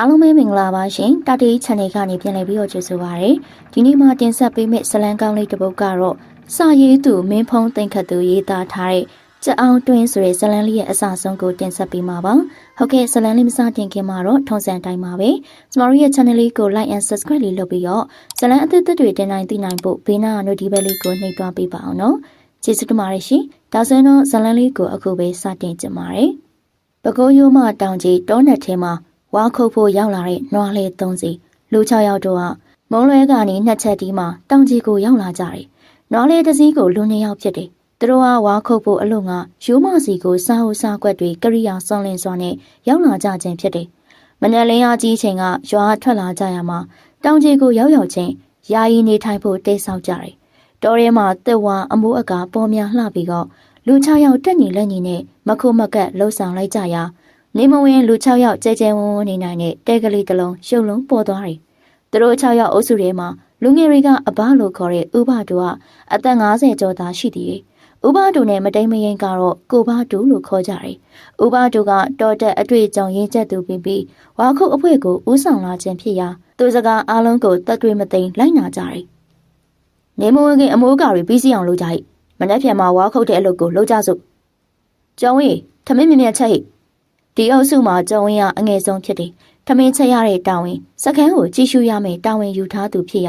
အားလုံးပဲမင်္ဂလာပါရှင်တာတီ channel ကနေပြန်လည်ပြီးတော့ကြိုဆိုပါရစေဒီနေ့မှတင်ဆက်ပေးမယ့်ဇလံကောင်းလေးတစ်ပုဒ်ကတော့စာရေးသူမင်းဖုံးသိမ့်ခတ်သူရေးသားထားတဲ့ကြက်အောင်တွင်းဆိုတဲ့ဇလံလေးရဲ့အစဆုံးကိုတင်ဆက်ပေးမှာပါဟုတ်ကဲ့ဇလံလေးမစတင်ခင်မှာတော့ထုံးစံတိုင်းပါပဲကျမတို့ရဲ့ channel လေးကို like and subscribe လေးလုပ်ပြီးတော့ဇလံအသစ်အသစ်တွေတင်နိုင်သိနိုင်ဖို့ဘေးနားက notification လေးကိုနှိပ်တွားပေးပါအောင်နော်ကျေးဇူးတင်ပါတယ်ရှင်ဒါဆိုရင်တော့ဇလံလေးကိုအခုပဲစတင်ကြပါမယ်ပကိုးရိုးမတောင်ကြီးတောနက်ထဲမှာ ဝါခုတ်ဖို့ရောက်လာတဲ့နွားလေးသုံးစီလူ၆ယောက်တို့ကမုံလွဲကနေနှစ်ချက်တီးမှတောင်ကြီးကိုရောက်လာကြတယ်။နွားလေးတစ်စီးကိုလူနှစ်ယောက်ဖြစ်တယ်။သူတို့ကဝါခုတ်ဖို့အလို့ငါရိုးမစီကိုစားဟုစားကွက်တွေကရိယာစုံလင်စွာနဲ့ရောက်လာကြခြင်းဖြစ်တယ်။မနက်လင်းအားကြီးချိန်ကရွာထွက်လာကြရမှာတောင်ကြီးကိုရောက်ရောက်ချင်းယာယီနေထိုင်ဖို့တိတ်ဆောက်ကြတယ်။တော်ရဲမှာတက်ဝါအမိုးအကာပေါ်များလှပြီးတော့လူ၆ယောက်တက်ညီလက်ညီနဲ့မခုမကက်လှုပ်ဆောင်လိုက်ကြရာ နေမဝင်လူ6ယောက်ကြဲကြဲဝန်းဝန်းနေနိုင်တဲ့တဲကလေးတစ်လုံးရှုပ်လုံးပေါ်သွားတယ်။သူတို့6ယောက်အုပ်စုထဲမှာလူငယ်တွေကအဘလို့ခေါ်တဲ့ဥပတူကအသက်50ကျော်သားရှိသေးတယ်။ဥပတူနဲ့မတိမ်မရင်ကတော့ကိုဘတူလို့ခေါ်ကြတယ်။ဥပတူကတော်တက်အတွေ့အကြုံရင်းချက်သူပြီးပြီးဝါခုအဖွဲကိုဥဆောင်လာခြင်းဖြစ်ရာသူစကားအားလုံးကိုတက်တွေမသိမ်းလိုက်နာကြတယ်။နေမဝင်ခင်အမိုးကာတွေပြီးစီအောင်လုပ်ကြ။မနေ့ပြန်မှာဝါခုတ်တဲ့အလုပ်ကိုလုပ်ကြစို့။ကျောင်းဝေးထမင်းမြင်မြတ်ချက်ဟိ ဒီအုပ်စုမှာကျုံဝင်ရအငယ်ဆုံးဖြစ်တယ်။ထမင်းချက်ရတဲ့တာဝန်စခန်းကိုကြည့်ရှုရမယ်တာဝန်ယူထားသူဖြစ်ရ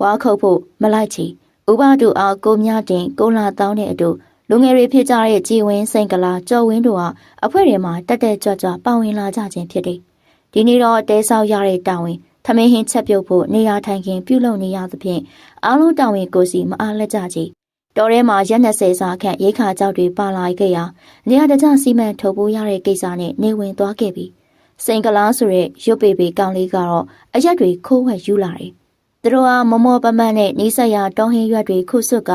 ဝါခုတ်ဖို့မလိုက်ချီဥပဒုအားကိုမြတင်ကိုလာတောင်းတဲ့အတူလူငယ်တွေဖြစ်ကြတဲ့ကြည်ဝင်းစိန်ကလာကြော်ဝင်းတို့ဟာအဖွဲ့တွေမှာတက်တက်ကြွကြွပါဝင်လာကြခြင်းဖြစ်တယ်။ဒီနေ့တော့တဲဆောက်ရတဲ့တာဝန်ထမင်းဟင်းချက်ပြုတ်ဖို့နေရာထိုင်ခင်းပြုလုပ်နေရသဖြင့်အားလုံးတာဝန်ကိုစီမအားလက်ကြကြည် တော်ထဲမှာရက်20စာခန့်ရိခါကြောက်တွေပါလာခဲ့ရာနေရာတကျစီမံထုတ်ပိုးရတဲ့ကိစ္စနဲ့နေဝင်သွားခဲ့ပြီစိန်ကလားဆိုတဲ့ရုပ်ပေပေကောင်းလေးကတော့အရက်တွေခိုးဝှက်ယူလာတယ်သူတို့ဟာမမောပမတ်နဲ့နီးစပ်ရာတောင်းဟင်းရွက်တွေခုဆွတ်က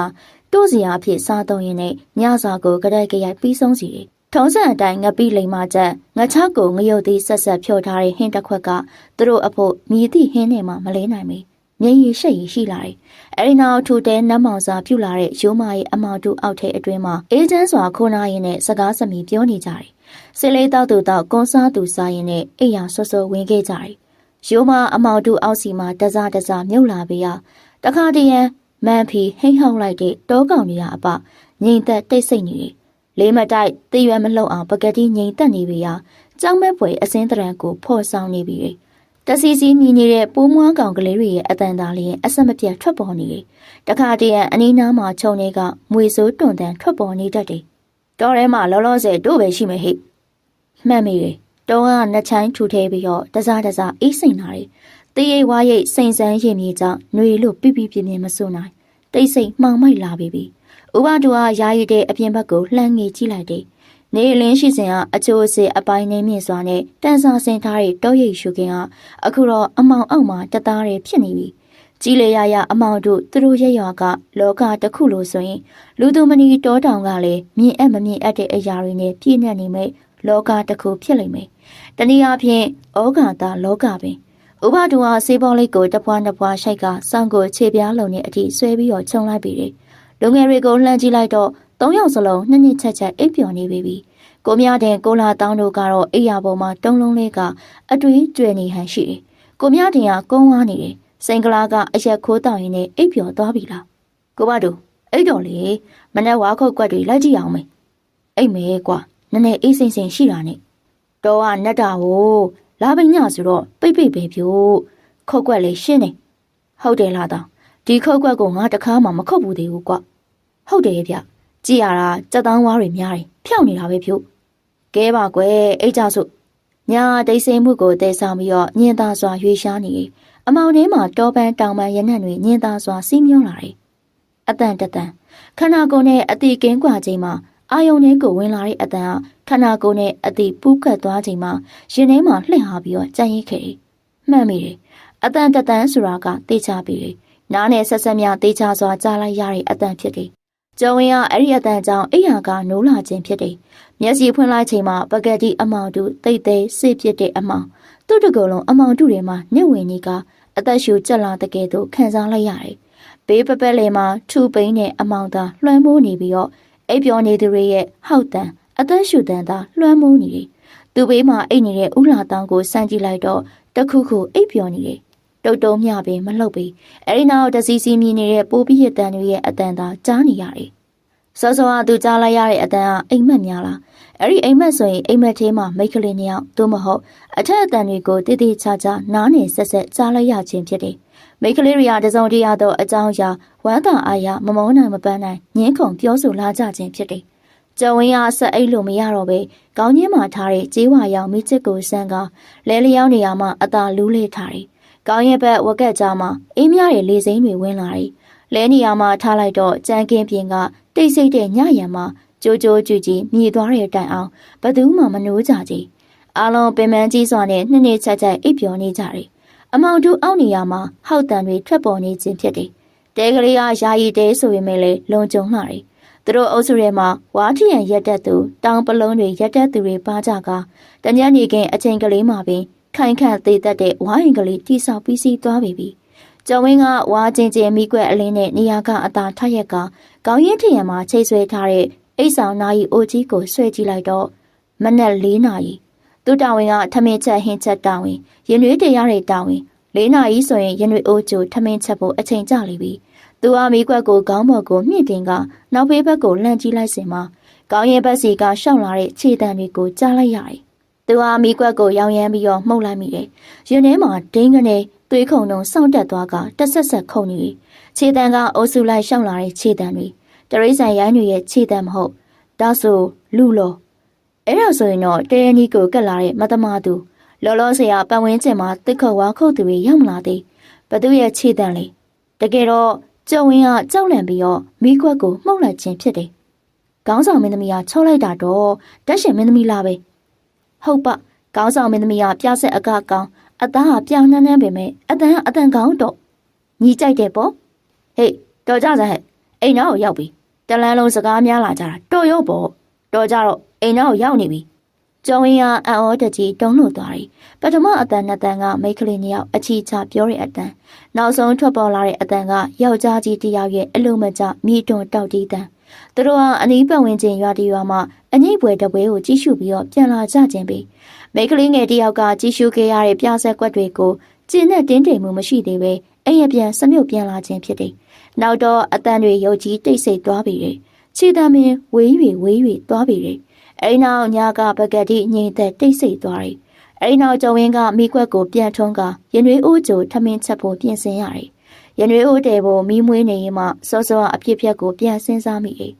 တို့စီယာအဖြစ်စားသုံးရင်းနဲ့ညစာကိုကြက်ကြက်ရိုက်ပြီးဆုံးစီတယ်ထုံးစံအတိုင်းငပိလိမ်မချက်ငချောက်ကိုငရုတ်သီးဆက်ဆက်ဖြော်ထားတဲ့ဟင်းတစ်ခွက်ကသူတို့အဖို့မြည်သည့်ဟင်းနဲ့မှမလဲနိုင် မီမျက်ရည်ရှက်ရည်ရှိလာတယ်။အဲဒီနောက်ထူတဲနတ်မောင်စာပြုလာတဲ့ရိုးမရဲ့အမောင်တူအောက်ထဲအတွင်းမှာအေဂျင့်စွာခိုးနာရင်နဲ့စကားစမီပြောနေကြတယ်။စစ်လေးတောက်သူတောက်ကွန်စားသူစားရင်နဲ့အိယာဆွဆွဝင်ခဲ့ကြတယ်။ရိုးမအမောင်တူအောက်စီမှာတစားတစားမြုပ်လာပြီးရတခါတည်းရန်မန်ဖီဟိမ့်ဟောက်လိုက်တဲ့တောကောင်တွေကအပငိမ့်သက်တိတ်ဆိတ်နေတယ်။လေးမတိုက်တည်ရွယ်မလှုပ်အောင်ပကတိငိမ့်သက်နေပြီရကြောင်းမဲ့ပွဲအစင်းတရံကိုဖော်ဆောင်နေပြီ။တ စီစီမြည်နေတဲ့ပိုးမွားကောင်ကလေးတွေရဲ့အတန်သားလေးအဆက်မပြတ်ထွက်ပေါ်နေတယ်။တခါတည်းအနီးနားမှာခြုံတွေကမွေစိုးတွန်တန်ထွက်ပေါ်နေတတ်တယ်။တောထဲမှာလောလောဆယ်တို့ပဲရှိမယ်ဟိ။မှတ်မိတယ်။တောကနှစ်ချိုင်းထူထဲပြီးတော့တစားတစားအေးစိန်လာတယ်။တေးရိပ်ဝါရိပ်စိန်ဆန်းရင်မြေကြောင့်ຫນွေလို့ပြပြပြပြမစွနိုင်။တိတ်ဆိတ်မှောင်မိုက်လာပြီပြီ။ဥပဒူကယာယီတဲ့အပြင်ဘက်ကိုလှမ်းငေကြည့်လိုက်တယ် နေလင်းရှိစဉ်ကအချိုးအစစ်အပိုင်းနေမြင့်စွာနဲ့တန်ဆာဆင်ထားတဲ့တောရိပ်ရှုခင်းကအခုတော့အမောင်အောက်မှာတသားတွေဖြစ်နေပြီကြီးလေရရအမောင်တို့သူတို့ရဲ့ရွာကလောကတစ်ခုလိုဆိုရင် လူသူမနီတောတောင်ကလည်းမြင်အပ်မမြင်အပ်တဲ့အရာတွေနဲ့ပြည့်ညက်နေမိလောကတစ်ခုဖြစ်လိမ့်မယ်တနည်းအားဖြင့်ဩဃာတာလောကပင်ဥပဒုဟာစေးပေါ်လေးကိုတပွားနှစ်ပွားရှိုက်ကစောင့်ကိုခြေပြားလုံးနဲ့အထိဆွဲပြီးတော့ခြုံလိုက်ပြီတယ်လူငယ်တွေကိုလှမ်းကြည့်လိုက်တော့ သုံးယောက်စလုံးနှစ်နှစ်ချက်ချက်အိပ်ပျော်နေပြီ။ကိုမြတဲ့ကိုလာတောင်းတို့ကတော့အိယာပေါ်မှာတုံးလုံးလေးကအတွေးကျွဲနေဟန်ရှိတယ်။ကိုမြတင်ကကုန်းဝါနေတယ်။စိန်ကလာကအရက်ခိုးတောင်းရင်းနဲ့အိပ်ပျော်သွားပြီလား။ကိုဘတို့အိပ်တော်လေမနေ့ဝါခုတ်ကွက်တွေလိုက်ကြည့်အောင်မေ။အိပ်မဲကွာနည်းနည်းအေးစိမ့်စိမ့်ရှိတာနဲ့တော့ကနတ်တာဟိုလာပိညဆိုတော့ပိတ်ပိတ်ပဲပြို့ခုတ်ကွက်လေးရှင်းနေဟုတ်တယ်လားတောင်ဒီခုတ်ကွက်ကိုငါတခါမှမခုတ်ဘူးသေးဘူးကွာဟုတ်တယ်ဗျ ကြည့်ရတာကြက်တောင်းဝါးတွေများတယ်ဖြောင့်နေတာပဲဖြို့ကဲပါကွယ်အိတ်ကြဆို့ညာဒိတ်စိမ်မှုကိုတည်ဆောင်ပြီးတော့ညင်သာစွာရွေရှားနေလေအမောင်ထဲမှာတောပန်းတောင်ပန်းရနံ့တွေညင်သာစွာစီးမြုံလာတယ်အတန်တတန်ခန္ဓာကိုယ်နဲ့အတိကင်းကွာချိန်မှာအာယုန်ထဲကိုဝင်လာတဲ့အတန်ကခန္ဓာကိုယ်နဲ့အတိပူးကပ်သွားချိန်မှာရင်ထဲမှာလှင့်ဟာပြီးတော့ကြံ့ရင်ခဲ့တယ်မှန်မိတယ်အတန်တတန်ဆိုတာကတေချာပြီလေနားနဲ့ဆက်ဆက်များတေချာစွာကြားလိုက်ရတဲ့အတန်ဖြစ်တယ် ကျုံဝင်ကအဲ့ဒီအတန်ကြောင့်အိယာကနိုးလာခြင်းဖြစ်တယ်။မျက်စိဖွင့်လိုက်ချိန်မှာပကက်တီအမောင်တူတိတ်သိမ်းစစ်ပစ်တဲ့အမောင်သူ့တကုံလုံးအမောင်တူတွေမှာညစ်ဝင်နေကအသက်ရှူကြက်လာတဲ့ကဲ့သို့ခံစားလိုက်ရတယ်။ဘေးပပက်လေမှာထူပိန်းတဲ့အမောင်သာလွှမ်းမိုးနေပြီးတော့အိပ်ပျော်နေသူတွေရဲ့ဟောက်တန်အသက်ရှူတန်သာလွှမ်းမိုးနေတယ်။သူ့ဘေးမှာအိတ်နေတဲ့ဥလာတောင်ကိုစမ်းကြည့်လိုက်တော့တခုခုအိပ်ပျော်နေတယ် တုတ်တုံးမြပင်မလှုပ်ပေအဲဒီနောက်တစီစီမြင်နေတဲ့ပိုးပြီးရဲ့တန်တွေရဲ့အတန်သာကြားနေရတယ်စောစောကသူကြားလိုက်ရတဲ့အတန်ကအိမ်မက်များလားအဲ့ဒီအိမ်မက်ဆိုရင်အိမ်မက်သေးမှမိတ်ကလေးနှစ်ယောက်သို့မဟုတ်အထက်အတန်တွေကိုတည်တည်ချာချာနားနေဆက်ဆက်ကြားလိုက်ရခြင်းဖြစ်တယ်မိတ်ကလေးတွေကတစုံတရာသောအကြောင်းအရာဝမ်းသာအားရမမောနိုင်မပန်းနိုင်ငင်းခုန်ပြောဆိုလာကြခြင်းဖြစ်တယ်ကျုံဝင်းအားဆက်အိတ်လို့မရတော့ပဲကောင်းချင်းမှထားတဲ့ကြေးဝါရောင်မိချစ်ကိုဆန်းကလဲလျောင်းနေရမှအသာလူးလေးထားတယ်။ ကောင်းရဲ့ဘက်ဝက်ကက်ကြားမှာအေးမြတဲ့လေစိမ်းတွေဝင်လာတယ်။လဲနေရမှထားလိုက်တော့ကြမ်းကင်းပြင်ကတိတ်ဆိတ်တဲ့ညရံမှာကြိုးကြိုးကြွကြည်မြည်သွားတဲ့တိုင်အောင်ဘသူမှမနှိုးကြကြ။အားလုံးပင်ပန်းကြီးစွာနဲ့နှစ်နှစ်ချက်ချက်အိပ်ပျော်နေကြတယ်။အမောင်တူအောက်နေရမှာဟောက်တန်တွေထွက်ပေါ်နေခြင်းဖြစ်တယ်။တဲကလေးကယာယီတဲဆိုရင်လည်းလုံခြုံလာတယ်။သူတို့အုပ်စုထဲမှာဝါထီရန်ရက်တက်သူတောင်ပလုံးတွေရက်တက်သူတွေပါကြကတညနေခင်းအချိန်ကလေးမှာပင် ခိုင်ခန့်သေးသက်တဲ့ဝိုင်းကလေးတိဆောက်ပြီးစီးသွားပြီ။ကျော်ဝင်းကဝါချင်းချင်းမိကွက်အလင်းနဲ့နေရာကအသာထရက်ကကောင်းရင်ထရံမှာချိတ်ဆွဲထားတဲ့အိတ်ဆောင်နာယီအိုကြီးကိုဆွဲကြည့်လိုက်တော့မနက်၄နာရီသူတာဝန်ကထမင်းချက်ဟင်းချက်တာဝန်ရင်နွေးတရားတွေတာဝန်၄နာရီဆိုရင်ရင်နွေးအိုးကျိုထမင်းချက်ဖို့အချိန်ကျလိပြီသူအမိကွက်ကိုခေါင်းပေါ်ကိုမြင့်တင်ကနောက်ဖေးဘက်ကိုလှမ်းကြည့်လိုက်စင်မှာကောင်းရင်ဘက်စီကရှောက်လာတဲ့ခြေတံတွေကိုကြားလိုက်ရတယ် သူဟာမိကွက်ကိုရောင်ရမ်းပြီးတော့မှုတ်လိုက်မိတယ်ရင်ထဲမှာဒိန်းကနေသွေးခုံတုံစောင့်တက်သွားကတက်ဆက်ဆက်ခုန်နေခြေတံကအုပ်စုလိုက်ရှောက်လာတဲ့ခြေတံတွေတရိษံရိုင်းတွေရဲ့ခြေတံမဟုတ်ဒါဆိုလူလောအဲ့ဒါဆိုရင်တော့တဲရနီကိုကတ်လာတဲ့မတမသူလောလောဆရာပတ်ဝန်းကျင်မှာတစ်ခတ်ဝါခုတ်သူတွေရောက်မလာသေးဘသူရဲ့ခြေတံလေတကယ်တော့ကျုံဝင်းကကြောက်လန့်ပြီးတော့မိခွက်ကိုမှုတ်လိုက်ခြင်းဖြစ်တယ်ခေါင်းဆောင်မင်းသမီးကချောလိုက်တာတော့တက်ရှင်မင်းသမီးလားပဲ ဟုတ်ပခေါင်းဆောင်မင်းသမီးကပြဆက်အကကောင်အသားဟာပြောင်းနှမ်းနှမ်းပေမဲ့အတန်ကအတန်ကောင်းတော့ညီကြိုက်တယ်ပေါ့ဟေးတော်ကြစဟဲ့အိမ်နောက်ကိုရောက်ပြီတလန်းလုံးစကားများလာကြတာတော်ရောပေါ့တော်ကြတော့အိမ်နောက်ကိုရောက်နေပြီကျောင်းဝင်းကအံ့ဩတကြီးတုံးလို့သွားတယ်ပထမအတန်နှစ်တန်ကမိတ်ကလေးနှစ်ယောက်အချီချပြောတဲ့အတန်နောက်ဆုံးထွက်ပေါ်လာတဲ့အတန်ကယောက်ျားကြီးတစ်ယောက်ရဲ့အလုံးမကျမိတွန်တောက်တီးတန် သူတို့ဟာအနီးပတ်ဝန်းကျင်ရွာတရွာမှာအငိမ့်ပွဲတပွဲကိုကြီးစုပြီးတော့ပြန်လာကြခြင်းပဲမိတ်ကလေးငယ်တယောက်ကကြီးစုခဲ့ရတဲ့ပြဆက်ကွက်တွေကိုကျင်းနဲ့တင်းတိမ်မှုမရှိသေးပဲအဲ့ရပြန်စမြုပ်ပြန်လာခြင်းဖြစ်တယ်နောက်တော့အတန်တွေရုပ်ကြီးတိတ်ဆိတ်သွားပြီတယ်ခြေတမင်ဝေး၍ဝေး၍သွားပြီတယ်အဲ့နောက်ညကပကတိငိမ့်သက်တိတ်ဆိတ်သွားတယ်အဲ့နောက်ကျော်ဝင်းကမိခွက်ကိုပြန်ထုံးကရင်ရွေးအိုးကြိုထမင်းချက်ဖို့ပြင်ဆင်ရတယ် ရင်ရွေးအိုးတဲဖို့မီးမွေးနေရင်မှစောစောအပြစ်ဖြတ်ကိုပြန်စဉ်းစားမိတယ်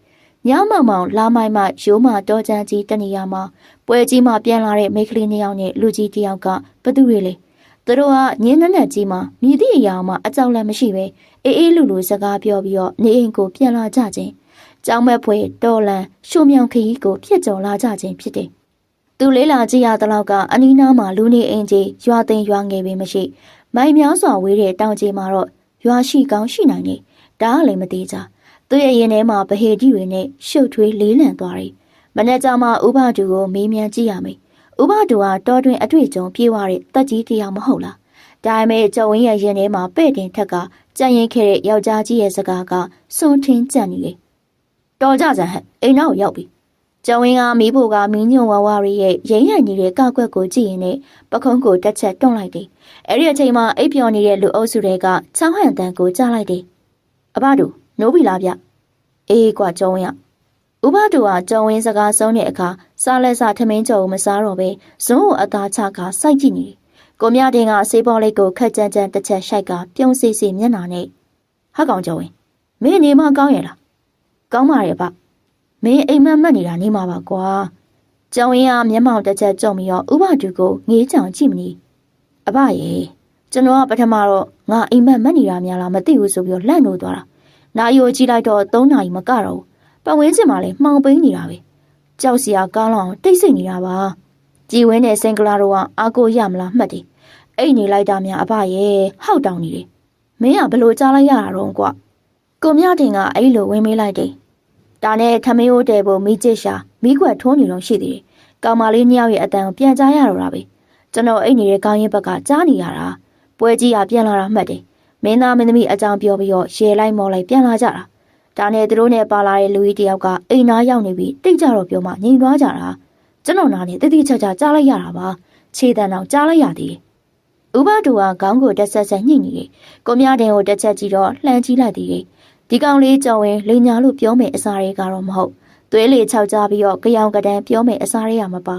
ညမောင်မောင်လာမိုင်းမှရိုးမတော်ချမ်းကြီးတနေရာမှာပွဲကြီးမှပြန်လာတဲ့မိခလီနှစ်ယောက်နဲ့လူကြီးတစ်ယောက်ကဘသူတွေလဲသူတို့ကညင်းနက်နက်ကြီးမှမြည်သည့်အရာမှအကြောက်လည်းမရှိပဲအေးအေးလူလူစကားပြောပြီးတော့နေအိမ်ကိုပြန်လာကြခြင်းကြောင်းမဲ့ဖွေတော်လန်ရှုံမြောင်ခရီးကိုဖြစ်ကျော်လာကြခြင်းဖြစ်တယ်။သူလေးလာကြည့်ရတဲ့လောက်ကအနီးနားမှာလူနေအိမ်ကြီးရွာသိမ်းရွာငယ်ပဲမရှိမိုင်များစွာဝေးတဲ့တောင်ကြီးမှာတော့ ရွာရှိကောင်းရှိနိုင်နေဒါကလည်းမသေးကြသူ့ရဲ့ရင်ထဲမှာဗဟေတိတွေနဲ့ရှုပ်ထွေးလေးလံသွားတယ်။မနေ့ကမှဥပဒူကိုမေးမြန်းကြည့်ရမယ်။ဥပဒူကတော်တွင်အတွေ့အကြုံပြေးသွားတဲ့တက်ကြီးတရားမဟုတ်လား။ဒါပေမဲ့ကျုံဝင်းရဲ့ရင်ထဲမှာပဲ့တင်ထက်ကကြံရင်ခဲ့တဲ့ယောက်ျားကြီးရဲ့စကားကစွန့်ထင်းကြံ့နေလေ။တော်ကြစံဟဲ့အိမ်နောက်ရောက်ပြီ။ကျုံဝင်းကမီးဖို့ကမင်းညုံဝါဝါရီရဲ့ရိမ့်ရိုင်နေတဲ့ကောက်ကွက်ကိုကြည့်ရင်နဲ့ပခုံးကိုတက်ချက်တွန့်လိုက်တယ်။ အဲ့ဒီအချိန်မှာအိပ်ပျော်နေတဲ့လူအုပ်စုတွေကချောင်းဟန်တန်ကိုကြားလိုက်တယ်။အဘတို့နိုးပြီလားဗျ။အေးကွာကျုံဝင်းကဥပဒူဟာကျုံဝင်းစကားဆုံးတဲ့အခါစားလက်စားထမင်းကြော်မစားတော့ပဲဇွန်းကိုအသားချကစိုက်ကြည့်နေတယ်။ကိုမြတင်ကဆေးပေါ်လေးကိုခက်ကြမ်းကြမ်းတစ်ချက်ရှိုက်ကပြုံးစီစီမျက်နှာနဲ့ဟောက်ကောင်ကျုံဝင်းမင်းနေမကောင်းရဲ့လား။ကောင်းပါရဲ့ဗျ။မင်းအိမ်မက်မက်နေတာနေမှာပါကွာ။ကျုံဝင်းကမျက်မှောင်တစ်ချက်ကြုံပြီးတော့ဥပဒူကိုငေးချောင်ကြည့်မနေ။ အဘရေကျွန်တော်ကပထမတော့ငါအိမ်မက်မက်နေတာများလားမသိဘူးဆိုပြီးတော့လန့်လို့သွားတာ။နာယိုကြည့်လိုက်တော့၃နာရီမကတော့ဘူး။ပတ်ဝန်းကျင်မှာလည်းမှောင်ပိန်းနေတာပဲ။ကြောက်စရာကောင်းလောင်တိတ်ဆိတ်နေတာပါ။ကြည်ဝင်းနဲ့စင်ကလာတို့ကအာကိုရမလားမှတ်တယ်။အိတ်နေလိုက်တာများအဘရဲ့ဟောက်တောင်နေတယ်။မင်းကဘလို့ကြားလိုက်ရတာတော့ကွာ။ကိုမြတင်ကအဲ့လိုဝင်မေးလိုက်တယ်။ဒါနဲ့ထမင်းအိုးတဲဖို့မိကျစ်ရှာမိခွက်ထိုးနေတော့ရှိသေးတယ်။ကောင်မလေးနှစ်ယောက်ရဲ့အတန်ကိုပြန်ကြားရတော့တာပဲ။ ကျွန်တော်အိတ်နေတဲ့ကောင်းရင်ဘက်ကကြားနေရတာ။ပွဲကြီးကပြန်လာတာမှတ်တယ်။မင်းသားမင်းသမီးအကြောင်းပြောပြီးတော့ရေလိုက်မော်လိုက်ပြန်လာကြတာ။ဒါနဲ့သူတို့နဲ့ပါလာတဲ့လူကြီးတယောက်ကအိမ်သားရောက်နေပြီးတိတ်ကြတော့ပြောမှငြိမ်သွားကြတာကျွန်တော်နားနဲ့တတိချာချာကြားလိုက်ရတာပါခြေတံတော့ကြားလိုက်ရသေးတယ်ဥပတူကခေါင်းကိုတက်ဆက်ဆက်ညှိနေတယ်ကိုမြတင်ကိုတစ်ချက်ကြည့်တော့လှမ်းကြည့်လိုက်သေးတယ်ဒီကောင်လေးကြော်ဝင်လိန်ညာလို့ပြောမယ်အစားတွေကတော့မဟုတ်သွေးလေခြောက်ကြပြီးတော့ကြောင်ကတန်းပြောမယ်အစားတွေကမပါ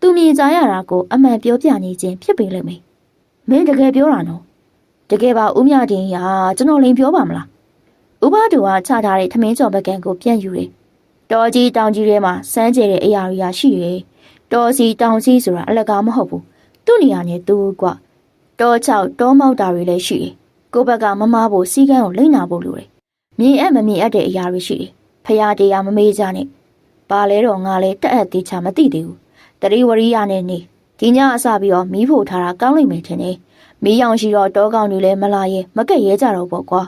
သူမြင်ကြရတာကိုအမှန်ပြောပြနေခြင်းဖြစ်ပေလိမ့်မယ်မင်းတကယ်ပြောတာနော်တကယ်ပါဦးမြတင်ရာကျွန်တော်လိန်ပြောပါမလားဥပတူကချထားတဲ့ထမင်းကြော်ပကံကိုပြန်ယူတယ်တော်ကြီးတောင်ကြီးထဲမှာစမ်းကြဲတဲ့အရာတွေကရှိတယ်တော်စီတောင်စီဆိုတာအလကားမဟုတ်ဘူးသူ့နေရာနဲ့သူ့ကွတောချောက်တောမောက်တာတွေလည်းရှိတယ်ကိုဘက်ကမမဖို့စီကန်းကိုလိမ့်နာဖို့လိုတယ်မြင်အပ်မမြင်အပ်တဲ့အရာတွေရှိတယ်ဖရာတရားမမေးကြနဲ့ဘာလဲတော့ငါလဲတက်အပ်သေးချာမသိသေးဘူး တတိဝရိယနဲ့နေဒီညအစပြီးတော့မီးဖို့ထားတာကောင်းလိမ့်မယ်ထင်တယ်မီးရောင်ရှိတော့တောကောင်တွေလည်းမလာရင်မကက်ရဲကြတော့ပေါ့ကွာ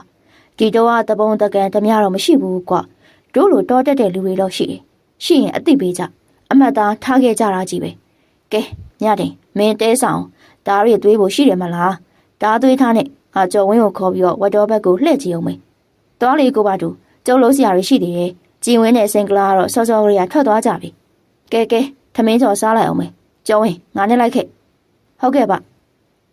ဒီတော့ကတပုံတကန်တမရတော့မရှိဘူးကွာတို့လိုတောတက်တဲ့လူတွေတော့ရှိတယ်ရှိရင်အသိပေးကြအမှတ်သားထားခဲ့ကြတာကြီးပဲကဲညတင်မင်းတဲဆောင်ဒါရီသွေးဖို့ရှိတယ်မလားဒါသွေးထားနဲ့ငါကြော်ဝင်းကိုခေါ်ပြီးတော့ဝတ်တော်ဘက်ကိုလှည့်ကြည့်အောင်မေတော်လေးကိုပါတူကျုပ်လုံးစရာတွေရှိသေးတယ်ကြည်ဝင်းနဲ့စင်ကလာကတော့စောစောလေးကထွက်သွားကြပြီကဲကဲ ထမင်းကြော်စားလိုက်အောင်မေကြော်ဝင်းငါနဲ့လိုက်ခဲ့ဟုတ်ကဲ့ပါ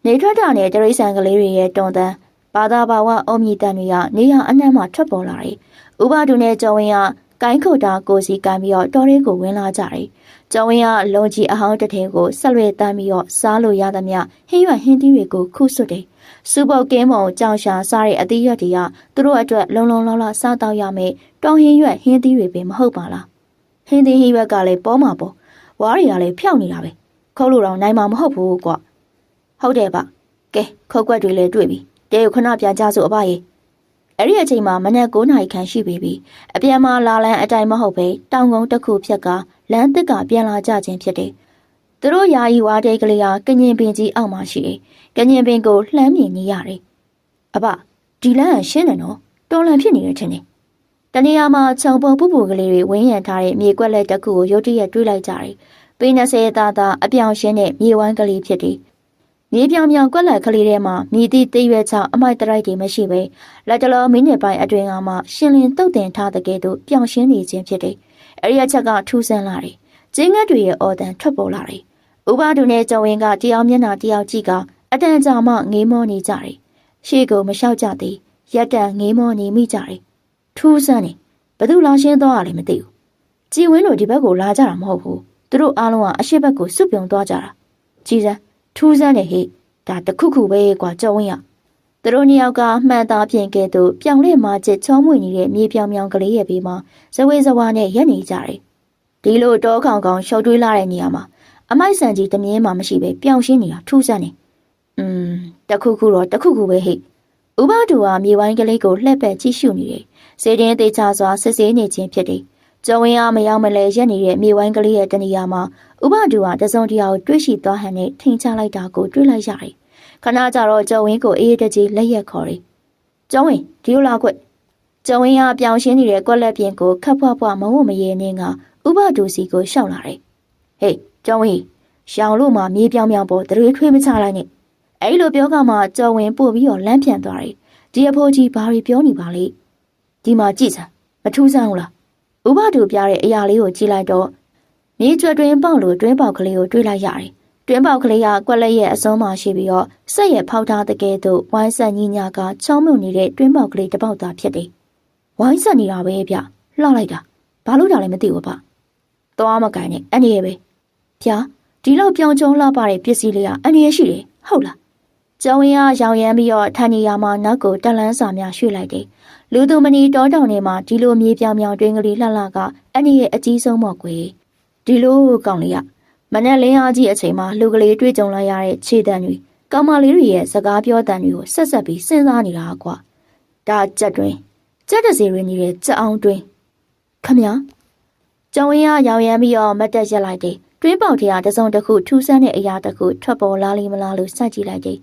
နေထွက်တာနဲ့တရိษံကလေးတွေရဲ့တွန်တန်းဘာသာဘာဝအုံမြည်တန်တွေကနေရအနှံ့မှထွက်ပေါ်လာတယ်ဥပဒုနဲ့ကျော်ဝင်းကကိုင်းခုတ်တာကိုစီကမ်းပြီးတော့တော်လေးကိုဝင်လာကြတယ်။ကျော်ဝင်းကလုံကြီးအဟောင်းတစ်ထည်ကိုဆက်လွယ်တမ်းပြီးတော့စားလို့ရသမျှဟင်းရွက်ဟင်းသီးတွေကိုခုဆွတ်တယ်။စူပုတ်ကင်းမုံကြောင်ရှာစားတဲ့အသီးရွက်တွေကသူတို့အတွက်လုံလုံလောက်လောက်စားတော့ရမယ်။တောင်းဟင်းရွက်ဟင်းသီးတွေပဲမဟုတ်ပါလား။ဟင်းသီးဟင်းရွက်ကလည်းပေါ်မှာပေါ့။ ဝါးတွေကလည်းဖြောက်နေတာပဲ။ခုတ်လို့တော့နိုင်မှာမဟုတ်ဘူးကွ။ဟုတ်တယ်ဗျ။ကဲခုတ်ကွက်တွေလည်းတွေ့ပြီ။တဲကိုခဏပြန်ကြစို့အဖကြီး။အဲ့ဒီအချိန်မှာမနက်9နာရီခန့်ရှိပြီပြီအပြန်မှာလာလန်းအတိုင်းမဟုတ်ပဲတောင်ကုန်းတစ်ခုဖြတ်ကလမ်းတစ်ကပြန်လာကြခြင်းဖြစ်တယ်။သူတို့ယာယီဝါတဲကလေးဟာကညင်ပင်ကြီးအောက်မှာရှိတယ်။ကညင်ပင်ကိုလှမ်းမြင်နေရတယ်။အဘဒီလမ်းကရှင်းတယ်နော်။တော်လန်ဖြစ်နေတယ်ထင်တယ်။ တနေရာမှာခြုံပုံပူပူကလေးတွေဝင်းရံထားတဲ့မြေကွက်လက်တစ်ခုကိုရုတ်တရက်တွေးလိုက်ကြတယ်။ပေ20သားသားအပြောင်ရှင်းတဲ့မြေဝမ်းကလေးဖြစ်တယ်။မြေပြောင်ပြောင်ကွက်လက်ကလေးထဲမှာမြည်သည့်တိရွက်ချောင်းအမိုက်တရိုက်တွေမရှိပဲလက်တလောမိနစ်ပိုင်းအတွင်းကမှရှင်လင်းတုတ်တင်ထားတဲ့ကဲ့သို့ပြောင်ရှင်းနေခြင်းဖြစ်တယ်။အဲဒီအချက်ကထူးဆန်းလာတယ်။ကျင်းငတ်တွေရဲ့အော်တန်ထွက်ပေါ်လာတယ်။ဥပဒုနဲ့ကျော်ဝင်းကတယောက်မျက်နှာတယောက်ကြည့်ကအတန်ကြာမှငေးမောနေကြတယ်။ရှေ့ကိုမလျှောက်ကြသေးရက်တန်ငေးမောနေမိကြတယ်။ ထူးဆန်းနေဘသူလောင်ရှင်းသွားရလဲမသိဘူး။ကြည်ဝင်းတို့ဒီဘက်ကိုလာကြတာမဟုတ်ဘူး။သူတို့အားလုံးကအရှိဘက်ကိုစွတ်ပြုံသွားကြတာ။ကြည်စမ်းထူးဆန်းနေဟိဒါတခုခုပဲကွာကြောဝင်းရသူတို့နှစ်ယောက်ကမှန်သားပြင်ကဲ့သို့ပြောင်လဲမှချစ်ချောမွေနေတဲ့မြေပြောင်ပြောင်ကလေးရဲ့ဘေးမှာဇဝေဇဝါနဲ့ရက်နေကြတယ်ဒီလိုတောခေါင်ခေါင်ရှောက်တွေးလာတဲ့နေရာမှာအမိုက်ဆန်ကြီးတမြင်းမှမရှိပဲပြောင်ရှင်းနေတာထူးဆန်းနေอืมတခုခုတော့တခုခုပဲဟိ ဥပဒူဟာမြေဝိုင်းကလေးကိုလှက်ပက်ကြည့်ရှုနေတယ်စေတင်းသေးချစွာစစ်ဆေးနေခြင်းဖြစ်တယ်ကျော်ဝင်းအားမရောက်မလဲရက်နေတဲ့မြေဝိုင်းကလေးရဲ့တနေရာမှာဥပဒူဟာတစုံတရာကိုတွေးရှိသွားဟန်နဲ့ထိန်ချလိုက်တာကိုတွေးလိုက်ရတယ်ခဏကြာတော့ကျော်ဝင်းကိုအေးတကြီးလက်ရက်ခေါ်တယ်။ကျော်ဝင်းဒီလိုလာခွက်ကျော်ဝင်းကပြောင်ရှင်းနေတဲ့ကွက်လက်ပြင်ကိုခပ်ဖွားဖွားမဝမရေနေကဥပဒူစီကိုရှောက်လာတယ်။ဟေးကျော်ဝင်းရှောင်လို့မှမြေပြောင်ပြောင်ပေါ်တရေထွေးမချလိုက်နဲ့။ အဲ့လိုပြောကမှကျော်ဝင်းပို့ပြီးတော့လမ်းပြန်သွားတယ်။ဒီအဖိုးကြီးဘာတွေပြောနေပါလိမ့်။ဒီမှာကြည့်စမ်းမထူးဆန်းဘူးလား။ဥပဒူပြတဲ့အရာလေးကိုကြည့်လိုက်တော့မြေကျွတ်တွင်ပေါက်လို့တွင်းပေါက်ကလေးကိုတွေးလိုက်ရတယ်တွင်းပေါက်ကလေးကကွက်လက်ရဲ့အစုံးမှာရှိပြီးတော့ဆက်ရဲ့ဖောက်ထားတဲ့ကဲသို့ဝိုင်းဆက်ညီညာကချောင်းမြုံနေတဲ့တွင်းပေါက်ကလေးတစ်ပေါက်သားဖြစ်တယ်။ဝိုင်းဆက်နေတာပဲဗျ။လှလိုက်တာ။ဘာလို့တာလဲမသိဘူးဗျ။သွားမကန်နဲ့အနေရပဲ။ဗျာဒီလောက်ပြောင်းကျုံလှပတဲ့ပစ္စည်းလေးကအနေရရှိတယ်ဟုတ်လား။ ကျောင်းဝင်းကရောင်ရမ်းပြီးတော့ထာနီယာမှာနောက်ကိုတက်လန်းစာများရွှေ့လိုက်တယ်။လူသူမနီတောတောင်ထဲမှာဒီလိုမြေပြောင်ပြောင်တွင်းကလေးလှလှကအအနေရဲ့အကြီးဆုံးမော့ကွယ်။ဒီလိုကောင်လေးကမနက်လင်းအားကြီးအချိန်မှာလူကလေးတွေ့ကြုံလိုက်ရတဲ့ခြေတံတွေကောင်မလေးတွေရဲ့စကားပြောတံတွေကိုဆက်ဆက်ပြီးစဉ်းစားနေတာကွာဒါကြက်တွင်ကြက်တစီရင်းကြီးတဲ့ကြက်အောင်တွင်ခမညာကျောင်းဝင်းကရောင်ရမ်းပြီးတော့မတ်တက်ရက်လိုက်တယ် တွင်းပေါက်ထရာတစုံတစ်ခုထူးဆန်းတဲ့အရာတစ်ခုထွက်ပေါ်လာလိမ့်မလားလို့စိုက်ကြည့်လိုက်တယ်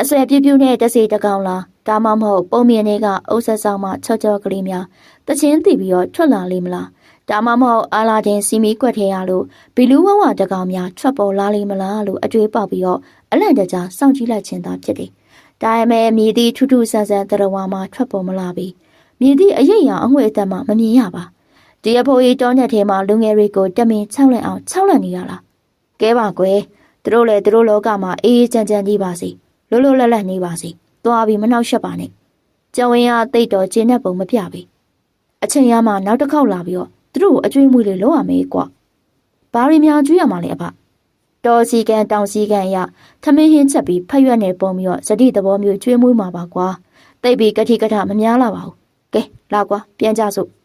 အဆွဲပြူးပြူးနဲ့တစီတကောင်လားဒါမှမဟုတ်ပုံမြင်တွေကအုပ်ဆက်ဆောင်မှချော့ချော့ကလေးများတချင်းသိပြီးတော့ထွက်လာလိမ့်မလားဒါမှမဟုတ်အာလာဒင်စီမီကွက်ထဲရလို့ဘီလူးဝဝတကောင်များထွက်ပေါ်လာလိမ့်မလားလို့အတွေးပေါက်ပြီးတော့အလန့်တကြားစောင့်ကြည့်လိုက်ခြင်းသာဖြစ်တယ်။ဒါပေမဲ့မြည်သည့်ထူးထူးဆန်းဆန်းတရဝါမှာထွက်ပေါ်မလာပြီ။မြည်သည့်အရေးအယံအငွေ့အသက်မှမမြင်ရပါ။ ဒီအဖိုးကြီးတောနဲ့ထဲမှာလူငယ်တွေကိုတက်မင်၆လက်အောင်၆လက်နေရလားကဲပါကွယ်သူတို့လည်းသူတို့လောကမှာအေးအေးချမ်းချမ်းနေပါစေလွတ်လွတ်လပ်လပ်နေပါစေသွားပြီးမနှောက်ယှက်ပါနဲ့ကျောင်းဝင်းကတိတ်တော်ကျင်းတဲ့ပုံမပြပြီအချိန်ရမှနောက်တစ်ခေါက်လာပြီးတော့သူတို့ကိုအကျွေးမွေးလေးလောက်ရမယ်ကွာဘာရီများကျွေးရမှာလဲအဖတော်စီကန်တောင်စီကန်ရထမင်းဟင်းချက်ပြီးဖက်ရွက်နဲ့ပုံပြီးတော့ဇတိသဘောမျိုးကျွေးမွေးမှာပါကွာတိတ်ပြီးကတိကထမများလာပါဘူးကဲလာကွာပြန်ကြစို့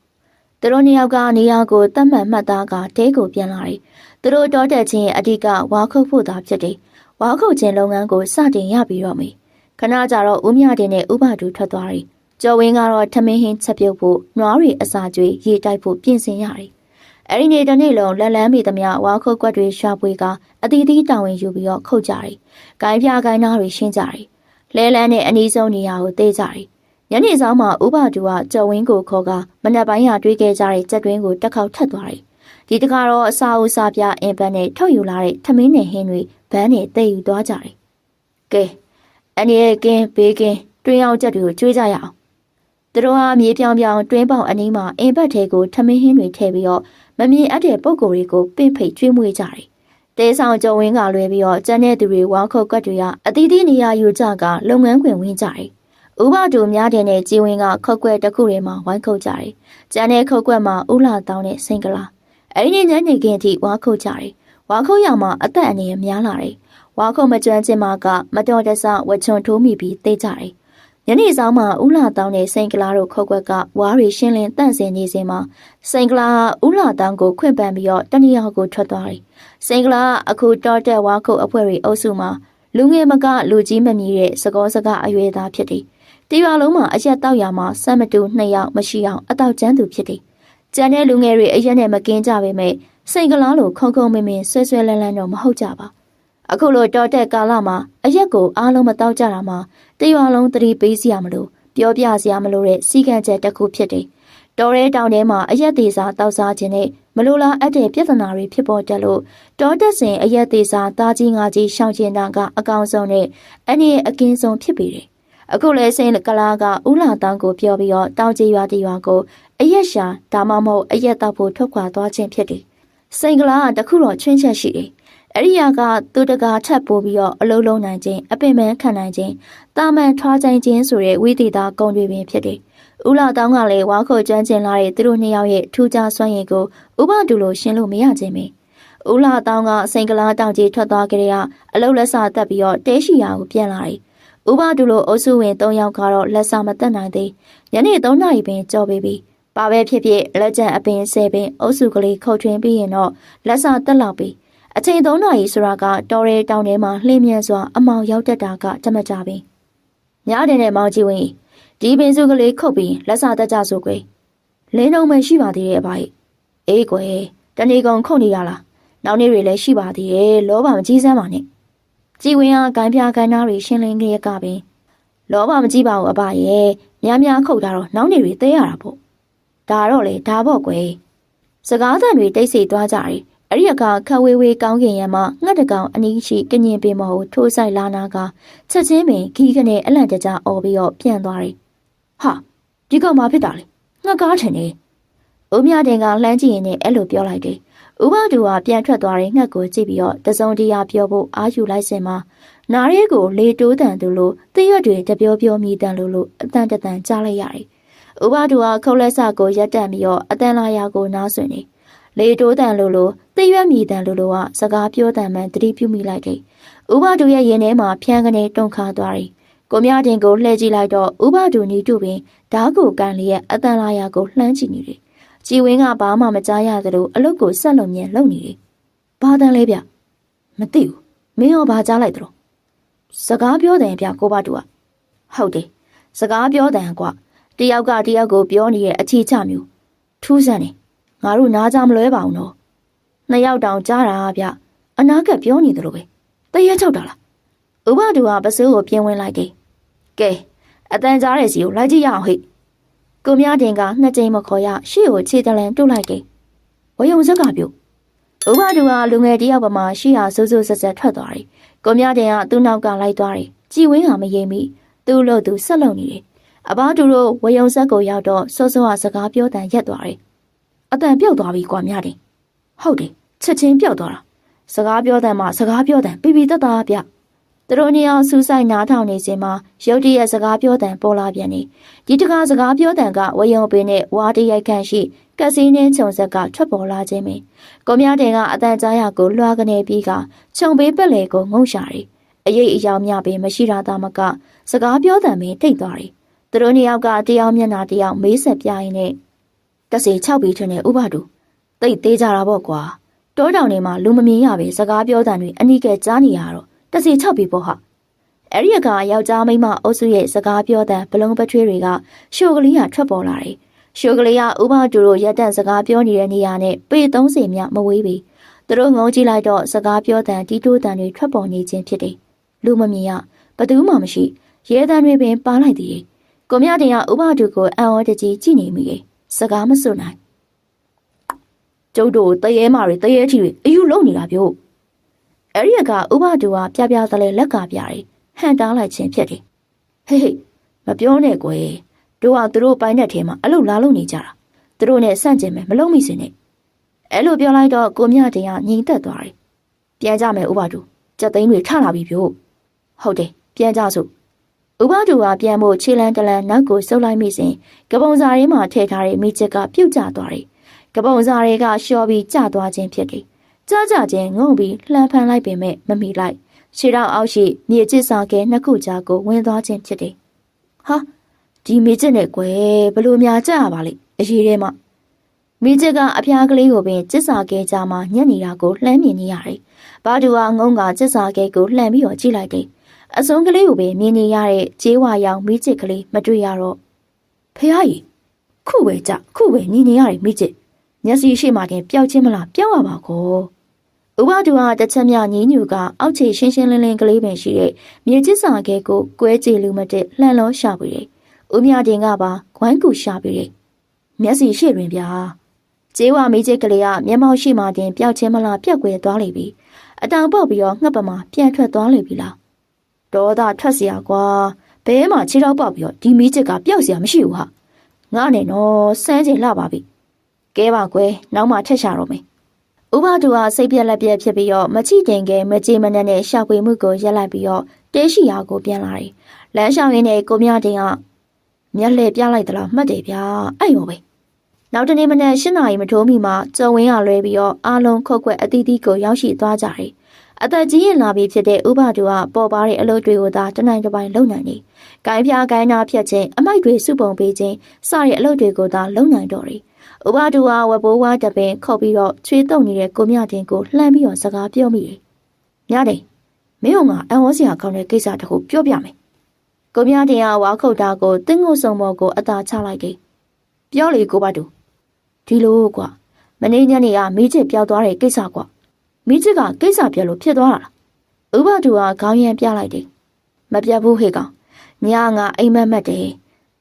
သူတို့နှစ်ယောက်ကနေရာကိုတတ်မှတ်မှတ်သားကတဲကိုပြန်လာတယ်။သူတို့တောတက်ချင်းရဲ့အဓိကဝါခုတ်ဖို့သာဖြစ်တယ်။ဝါခုတ်ခြင်းလုပ်ငန်းကိုစတင်ရပြီးတော့မေ။ခဏကြာတော့ဦးမြတင်နဲ့ဥပဒူထွက်သွားတယ်။ကျော်ဝင်းကတော့ထမင်းဟင်းချက်ပြုတ်ဖို့နွားရီအစာကျွေးရေတိုက်ဖို့ပြင်ဆင်ရတယ်။အဲဒီနေ့တစ်နေ့လုံးလက်လန်းမိသမျှဝါခုတ်ကွက်တွေရှာဖွေကအတီးတီးတောင်ဝင်ယူပြီးတော့ခုတ်ကြတယ်။ဂိုင်းပြဂိုင်းသားတွေရှင်းကြတယ်။လဲလန်းနဲ့အနီးဆုံးနေရာကိုတေးကြတယ်။ ညနေဆောင်မှာဥပဒူကကြော်ဝင်းကိုခေါ်ကမနက်ပိုင်းရတွေးခဲ့ကြတဲ့ကြက်တွင်းကိုတက်ခေါက်ထက်သွားတယ်။ဒီတခါတော့အစာအုပ်စားပြအင်ပန်းနဲ့ထုတ်ယူလာတဲ့ထမင်းနဲ့ဟင်းတွေဗန်းနဲ့တိတ်ယူသွားကြတယ်။ကဲအနေရဲ့ကင်းဘေးကင်းတွင်းအောင်ကြက်တွေကိုကျွေးကြရအောင်။သူတို့ဟာမြေပြောင်ပြောင်တွင်းပေါင်အနီးမှာအင်ပတ်ထဲကိုထမင်းဟင်းတွေထည့်ပြီးတော့မမြင်အပ်တဲ့ပုံကိုယ်တွေကိုပင့်ဖိတ်ကျွေးမွေးကြတယ်။တဲဆောင်ကြော်ဝင်းကလွဲပြီးတော့ကျန်တဲ့သူတွေဝါခုတ်ကွက်တွေကအသီးသီးနေရာယူကြကလုပ်ငန်းခွင်ဝင်ကြတယ်။ ဥပဒူများတဲ့နဲ့ជីဝင်းကခုတ်ကွက်တစ်ခုထဲမှာဝိုင်းခုတ်ကြတယ်။ကျန်တဲ့ခုတ်ကွက်မှာဥလာတောင်းတဲ့စိန်ကလာ။အဲဒီနေ့ညနေခင်းအထိဝါခုတ်ကြတယ်။ဝါခုတ်ရမှာအသက်အန္တရာယ်များလာတယ်။ဝါခုတ်မကျွမ်းကျင်မှာကမတော်တဆဝချွန်ထိုးမိပြီးသိကြတယ်။ညနေဆောင်မှာဥလာတောင်းတဲ့စိန်ကလာတို့ခုတ်ကွက်ကဝါးရီရှင်းလင်းတန့်စင်နေစဉ်မှာစိန်ကလာဥလာတောင်းကိုခွင့်ပန်ပြီးတော့တနည်းအောင်ကိုထွက်သွားတယ်။စိန်ကလာအခုတော်တက်ဝါခုတ်အဖွဲ့တွေအုပ်စုမှာလူငယ်မကလူကြီးမမီတဲ့စကောစကားအရွယ်သားဖြစ်တယ်။ တီရွာလုံးမှာအရက်တောက်ရမှာစမ်းမတူနှစ်ယောက်မရှိအောင်အတောက်ကျန်းသူဖြစ်တယ်။ကျန်တဲ့လူငယ်တွေအရက်နဲ့မကင်းကြပေမဲ့စိန်ကလားလိုခုံခုံမင်းမင်းဆွဲဆွဲလန်းလန်းတော့မဟုတ်ကြပါ။အခုလိုတော်တဲ့ကာလမှာအရက်ကိုအားလုံးမတောက်ကြတာမှာတီရွာလုံးသတိပေးစရာမလိုပြောပြစရာမလိုတဲ့စီကံချက်တစ်ခုဖြစ်တယ်။တော်ရဲတောင်ထဲမှာအရက်သေးစာတောက်စားခြင်းနဲ့မလိုလားအပ်တဲ့ပြဿနာတွေဖြစ်ပေါ်တတ်လို့တော်တက်စဉ်အရက်သေးစာသားကြီးငါကြီးရှောင်ကျင်တာကအကောင်ဆုံးနဲ့အနေအကင်းဆုံးဖြစ်ပေတယ်။ အခုလဲစိန်ကလာကဥလာတောင်းကိုပြောပြီးတော့တောင်ကြီးရွာတီရွာကိုအရက်ရှာဒါမှမဟုတ်အရက်တောက်ဖို့ထွက်ခွာသွားခြင်းဖြစ်တယ်။စိန်ကလာကတခုတော့ချင်းချက်ရှိတယ်။အဲ့ဒီယာကသူတကာထပ်ပိုးပြီးတော့အလုံးလုံးနိုင်ခြင်းအပင်ပန်းခံနိုင်ခြင်းတာမန်ထွားခြင်းခြင်းဆိုတဲ့ဝိသေသဂုဏ်တွေပင်ဖြစ်တယ်။ဥလာတောင်းကလည်းဝါခုတ်ကျွမ်းကျင်လာတဲ့သူတို့နှစ်ယောက်ရဲ့ထူးခြားစွမ်းရည်ကိုဥပတူလို့ရှင်းလို့မရခြင်းပင်။ဦးလာတောင်းကစိန်ကလာတောင်ကြီးထွက်သွားကြတဲ့အလုတ်လက်စာတက်ပြီးတော့တဲရှိရာကိုပြန်လာတယ်။ ဥပဒူလိုအုပ်စုဝင်၃ယောက်ကတော့လက်စာမတက်နိုင်သေး။ညနေ3နာရီပင်ကြော်ပြီးပြီ။ပါပဲဖြစ်ဖြစ်လက်ကျန်အပင်ဆယ်ပင်အုပ်စုကလေးခုတ်ထွင်းပြီးရင်တော့လက်စာတက်လောက်ပြီ။အချိန်3နာရီဆိုတာကတော်ရဲတောင်ထဲမှာလှည့်မြန်စွာအမောင်ရောက်တက်တာကတမကြပင်။ညတဲ့နဲ့မောင်ကြီးဝင်ဒီပင်စုကလေးခုတ်ပြီးလက်စာတက်ကြဆိုကွယ်။လင်းတော့မှရှိပါသေးရဲ့အဖိုင်။အေးကွယ်တဏီကုံခုတ်နေရလား။နောက်နေ့တွေလည်းရှိပါသေးရဲ့လောဘမကြီးစမ်းပါနဲ့။ ကြည်ဝင်းအားဂိုင်းပြားဂိုင်းသားတွေရှင်းလင်းကြရကပင်လောဘမကြီးပါဘူးအဘရဲ့များများခုတ်တာတော့နောက်နေ့တွေသေးရတာပေါ့ဒါတော့လေဒါပေါ့ကွယ်စကားသံတွေတိတ်ဆိတ်သွားကြတယ်အဲ့ဒီအခါခဝေးဝေးကောင်းကင်ရံမှာငှက်တကောင်အနီးရှိကညင်ပင်မော်ကိုထိုးဆိုင်လာနာကချက်ချင်းပင်ခီးကနေအလန့်တကြအော်ပြီးတော့ပြန်သွားတယ်ဟာဒီကောင်မဖြစ်တာလေငှက်ကားထင်နေဦးမြတင်ကလှမ်းကြည့်ရင်လည်းအဲ့လိုပြောလိုက်တယ် ဥပဒူကပြန်ထွက်သွားတဲ့ငှက်ကိုကြည့်ပြီးတော့တစုံတရာပြောဖို့အာယူလိုက်စင်မှာနားရဲကိုလေတိုးတန်သူလိုတရွတ်တွေတပြောပြောမြည်တန်လိုလိုအတန်တတန်ကြားလိုက်ရတယ်။ဥပဒူကခုတ်လက်ဆကိုရက်တက်ပြီးတော့အတန်လာရာကိုနားဆွနေ။လေတိုးတန်လိုလိုတရွတ်မြည်တန်လိုလိုကစကားပြောတန်မှန်တတိပြုမိလိုက်တယ်။ဥပဒူရဲ့ရင်ထဲမှာဖျန်းကနေတုန်ခါသွားတယ်။ကိုမြတင်ကိုလှည့်ကြည့်လိုက်တော့ဥပဒူနီတူပင်ဓာတ်ကိုကန်လျက်အတန်လာရာကိုလှမ်းကြည့်နေတယ်။ ကြည်ဝင်းကဘာမှမကြားရသလိုအလုတ်ကိုဆက်လုံမြင်လုံနေတယ်။ဘာတန်လဲဗျ။မသိဘူး။မင်းရောဘာကြားလိုက်သလဲ။စကားပြောတယ်ဗျကိုဘတူက။ဟုတ်တယ်။စကားပြောတယ်ကွာ။တယောက်ကတယောက်ကိုပြောနေတဲ့အချီချမျိုးထူးဆန်းနေ။ငါတို့နားကြမလွဲပါဘူးနော်။နှစ်ယောက်တောင်ကြားတာဗျ။အနာကပြောနေတယ်လို့ပဲ။တရက်ချောက်တာလား။ဥပတူကပစိုးကိုပြင်းဝင်လိုက်တယ်။ကဲအတန်ကြားတဲ့စီကိုလိုက်ကြည့်ရအောင်ဟိ။ ကိုမြတင်ကနှစ်ကြိမ်မခေါ်ရရှေ့ကိုခြေတလန်တုတ်လိုက်တယ်။ဝယုံစက်ကပြုတ်ဥပဒူကလူငယ်တယောက်ပမာရှိဟာစိုးစိုးဆက်ဆက်ထွက်သွားတယ်။ကိုမြတင်ကသူ့နောက်ကလိုက်သွားတယ်။ကြည်ဝင်းဟာမယိမ့်မိသူ့လို့သူဆက်လုံနေတယ်။အဘတူတို့ဝယုံဆက်ကိုရောက်တော့စောစောကစကားပြောတန်ရက်သွားတယ်။အတန်ပြောက်သွားပြီကွာမြတယ်ဟုတ်တယ်ချက်ချင်းပြောက်သွားတာစကားပြောတဲ့မှာစကားပြောတဲ့ပြပြတတ်တာဗျ သူတို့နှစ်ယောက်စူးစိုက်နားထောင်နေစဉ်မှာရုတ်တရက်စကားပြောတဲ့ပေါ်လာပြန်နေဒီတကားစကားပြောတဲ့ကဝယုံပင်နဲ့ဝါတရိုက်ခန့်ရှိကက်စီနင်းခြုံဆက်ကထွက်ပေါ်လာခြင်းပင်ကိုမြတဲ့ကအတန်ကြားရကိုလွှားကနေပြီးကခြုံပေးပက်လေကိုငုံရှာတယ်အရေးအယောင်မြပင်မရှိတာသာမက စကားပြောတဲ့ပင်ထိတ်သွားတယ်သူတို့နှစ်ယောက်ကတယောက်မျက်နှာတယောက်မေးဆက်ပြရင်းနဲ့တက်စီ၆ပြီးထင်းနဲ့ဥပဒူတိတ်သေးကြတာပေါ့ကွာတောတောင်တွေမှာလူမမြင်ရပဲစကားပြောတဲ့တွေအနိကဲကြားနေရတော့ တက်စီ၆ပြီးပေါ့ဟာအဲ့ဒီကယောက်ျားမိန်းမအုပ်စုရဲ့စကားပြောတဲ့ဘလုံးပထွေးတွေကရှိုကလေးကထွက်ပေါ်လာတယ်ရှိုကလေးကဥပဒူတို့ရက်တန့်စကားပြောနေတဲ့နေရာနဲ့ပေ30မြမဝေးပြီသူတို့ငုံကြည့်လိုက်တော့စကားပြောတဲ့တီးတိုးတန်တွေထွက်ပေါ်နေခြင်းဖြစ်တယ်လူမမြင်ရဘသူမှမရှိရဲတန်တွေပင်ပါလိုက်သေးတယ်ကိုမြတင်ကဥပဒူကိုအံ့ဩတကြီးကြည့်နေမိတယ်စကားမစွနိုင်ကျုပ်တို့တရေမာတွေတရေချီတွေအယူလုံးနေတာပြော အဲ့ဒီကဥပဒူကပြပြသလဲလက်ကပြတယ်ဟန်တားလိုက်ခြင်းဖြစ်တယ်ဟေးဟေးမပြောနဲ့ကွယ်တို့ကသူတို့ပိုင်းတဲ့ထဲမှာအလုလာလုံနေကြတာသူတို့နဲ့ဆန့်ကျင်မယ်မလုံမိစင်နဲ့အဲ့လိုပြောလိုက်တော့ကိုမြတင်ကငြိမ်သက်သွားတယ်ပြန်ကြမယ်ဥပဒူစက်သိန်းတွေထလာပြီပြောဟုတ်တယ်ပြန်ကြစို့ဥပဒူကပြန်ဖို့ခြေလန်းတလန်နောက်ကိုဆုပ်လိုက်မိစဉ်ကပုံစာရင်းမှာထည့်ထားတဲ့မိချက်ကပြုတ်ကျသွားတယ်ကပုံစာတွေကလျှော်ပြီးကျသွားခြင်းဖြစ်တယ် ကြားကြခြင်းငုံပြီးလှမ်းဖမ်းလိုက်ပေမဲ့မမိလိုက်ခြေထောက်အောက်ရှိမြေကျစ်စာကဲနှစ်ခုကြားကိုဝင်သွားခြင်းဖြစ်တယ်ဟာဒီမိချစ်နဲ့ကွယ်ဘလို့များကြရပါလိမ့်အရေးထဲမှာမိချစ်ကအဖျားကလေးကိုပင်ကျစ်စာကဲကြားမှာညက်နေတာကိုလှမ်းမြင်နေရတယ်ဘာဒူကငုံကကျစ်စာကဲကိုလှမ်းပြီးတော့ကြည့်လိုက်တယ်အစုံကလေးကိုပဲမြင်နေရတဲ့ကျေးဝါရောင်မိချစ်ကလေးမတွေ့ရတော့ဖះကြီးခုပဲကြခုပဲညီနေရတယ်မိချစ်မျက်စိရှိမှတင်ပျောက်ချင်းမလားပျောက်ရပါကော ဥပဒူဟာတစ်ချက်မြညီညူကအောက်ခြေရှင်းရှင်းလင်းလင်းကလေးပင်ရှိတဲ့မြေချစ်စာကဲကိုကွဲကြည့်လူမတဲ့လှန်လောရှာပြီးတယ်ဦးမြတင်ကပါခွမ်းကူရှာပြီးတယ်မျက်စိရှိတွင်ဗျာကျေးဝါမိချစ်ကလေးကမျက်မှောက်ရှိမှတင်ပျောက်ချင်းမလားပြက်ကွယ်သွားလိမ့်ပြီအတောင်ပေါက်ပြီးတော့ငှက်ပမာပြန်ထွက်သွားလိမ့်ပြီလားဒေါသထွက်เสียကွာဘဲမှာခြေထောက်ပေါက်ပြီးတော့ဒီမီးချစ်ကပျောက်เสียမရှိဘူးဟာငါနဲ့တော့စမ်းချင်လှပါပြီကဲပါကွယ်နောက်မှထက်ရှာတော့မယ် ဥပဒူဟာစိတ်ပြက်လက်ပြက်ဖြစ်ပြီးတော့မချိတင်ကဲမကြေမနက်နဲ့ရှာဖွေမှုကိုရက်လိုက်ပြီးတော့တဲရှိရာကိုပြန်လာတယ်လမ်းလျှောက်ရင်းနဲ့ကိုမြတင်ကမျက်လှည့်ပြလိုက်သလားမှတ်တယ်ဗျာအဲ့ရောပဲနောက်တနေ့မနက်၈နာရီမထိုးမီမှာကျုံဝင်းကလွဲပြီးတော့အားလုံးခုတ်ခွက်အသီးသီးကိုရောက်ရှိသွားကြတယ်အသက်ကြီးရင်လာပြီဖြစ်တဲ့ဥပဒူကပေါ်ပါတဲ့အလုပ်တွေကိုသာတနိုင်တစ်ပိုင်းလုပ်နိုင်နေ။ဂိုင်းဖျားဂိုင်းနာဖြတ်ခြင်းအမိုက်တွေစုပုံပေးခြင်းစတဲ့အလုပ်တွေကိုသာလုပ်နိုင်တော့တယ်။ ဥပဒူကဝဘိုးဝါတပင်ခုတ်ပြီးတော့ချွေးတုံနေတဲ့ကိုမြတင်ကိုလှမ်းပြီးတော့စကားပြောမိတယ်။မြတယ်မင်းကအန်ဝစရာကောင်းတဲ့ကိစ္စတခုပြောပြမယ်။ကိုမြတင်ကဝါခုတ်တာကိုတင်းငုတ်စုံပေါ်ကိုအသာချလိုက်တယ်။ပြောလေကိုပတူဒီလိုကွာမနေ့ညနေကမိချစ်ပြောက်သွားတဲ့ကိစ္စကွာမိချစ်ကကိစ္စပြက်လို့ဖြစ်သွားတာလားဥပဒူကခေါင်းရမ်းပြလိုက်တယ်မပြတ်ဘူးဟေ့ကောင်ညငါအိမ်မက်မက်တယ်